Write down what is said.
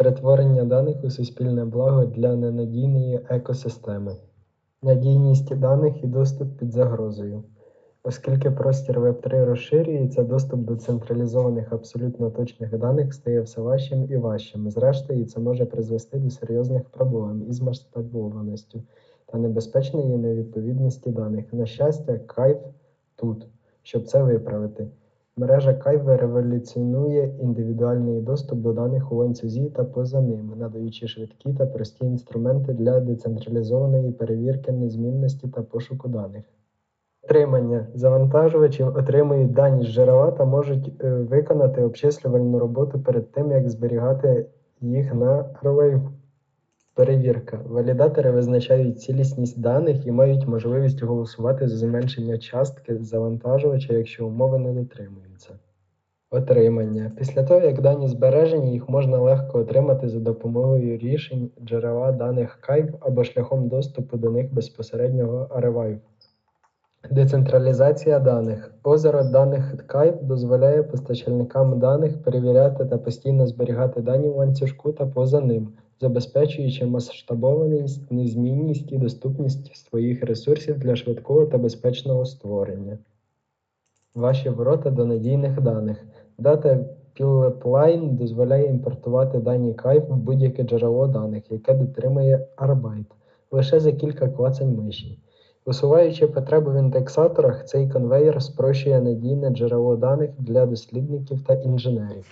Перетворення даних у суспільне благо для ненадійної екосистеми. Надійність даних і доступ під загрозою. Оскільки простір Web3 розширюється, доступ до централізованих абсолютно точних даних стає все важчим і важчим. Зрештою, це може призвести до серйозних проблем із масштабованістю та небезпечної невідповідності даних. На щастя, кайф тут, щоб це виправити. Мережа Кайве революціонує індивідуальний доступ до даних у ланцюзі та поза ним, надаючи швидкі та прості інструменти для децентралізованої перевірки незмінності та пошуку даних. Отримання. Завантажувачі отримують дані з джерела та можуть е, виконати обчислювальну роботу перед тим, як зберігати їх на Arwave. Перевірка. Валідатори визначають цілісність даних і мають можливість голосувати за зменшення частки завантажувача, якщо умови не дотримуються. Отримання. Після того, як дані збережені, їх можна легко отримати за допомогою рішень джерела даних Kaiv або шляхом доступу до них безпосереднього Archive. Децентралізація даних. Озеро даних Kaiv дозволяє постачальникам даних перевіряти та постійно зберігати дані в ланцюжку та поза ним, забезпечуючи масштабованість, незмінність і доступність своїх ресурсів для швидкого та безпечного створення. Ваші ворота до надійних даних. Data Pipeline дозволяє імпортувати дані Kaiv в будь-яке джерело даних, яке дотримує Arbite, лише за кілька клацань миші. Усуваючи потребу в індексаторах, цей конвейер спрощує надійне джерело даних для дослідників та інженерів.